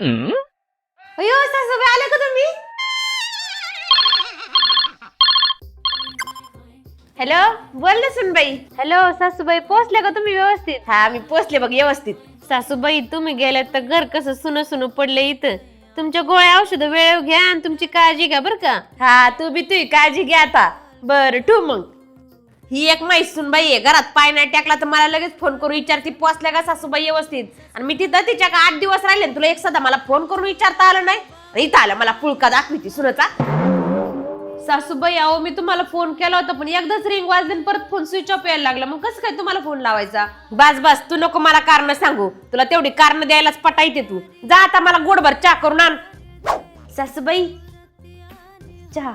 अयो सासूबाई आले का तुम्ही हॅलो बोल ना सुनबाई हॅलो सासूबाई पोचले का तुम्ही व्यवस्थित हा मी पोचले बघ व्यवस्थित। सासूबाई तुम्ही गेल्यात तर घर कसं सुन सुन पडले इथं तुमच्या गोळ्या औषध वेळेवर घ्या आणि तुमची काळजी घ्या बरं का? हा तू बी तुझी काळजी घ्या आता. बरं ठेव मग. ही एक मैसून बाई आहे. घरात पाय नाही टाकला तर मला लगेच फोन करून विचारते पोचल्या का सासूबाई व्यवस्थित? आणि मी तिथं तिच्या का आठ दिवस राहिले आणि तुला एक सदा मला फोन करून विचारता आलं नाही. आणि इथं आलं मला पुळका दाखवी ती सुनचा. सासूबाई अहो मी तुम्हाला फोन केला होता पण एकदाच रिंग वाजले परत फोन स्विच ऑफ यायला लागला. मग कसं काय तुम्हाला फोन लावायचा? बस बस तू नको मला कारण सांगू. तुला तेवढी कारण द्यायलाच पटायते तू. जा आता मला गोडभर चहा करून आण. सासूबाई चहा.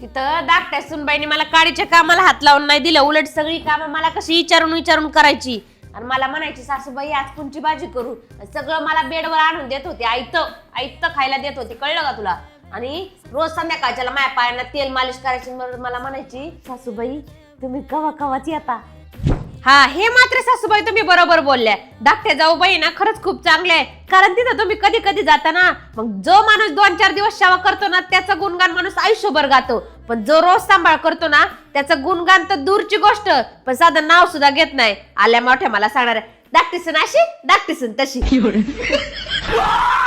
तिथं धाकट्या सुनबाईने मला काडीच्या कामाला हात लावून नाही दिलं. उलट सगळी कामं मला कशी विचारून विचारून करायची? आणि मला म्हणायची सासूबाई आज कोणची भाजी करू. सगळं मला बेडवर आणून देत होते. आयत आयत खायला देत होते. कळलं का तुला? आणि रोज संध्याकाळच्याला माया पायांना तेल मालिश करायची म्हणून मला म्हणायची सासूबाई तुम्ही कवा कवाच येता? हा हे मात्र सासूबाई तुम्ही बरोबर बोलल्या. धाकट्या जाऊबाई ना खरंच खूप चांगले आहे. कारण तिथं तुम्ही कधी कधी जाता ना मग जो माणूस दोन चार दिवस सेवा करतो ना त्याचा गुणगान माणूस आयुष्यभर गातो. पण जो रोज सांभाळ करतो ना त्याचं गुणगान तर दूरची गोष्ट पण साधं नाव सुद्धा घेत नाही. आल्या मोठ्या मला सांगणार धाकटी सून अशी धाकटी सून तशी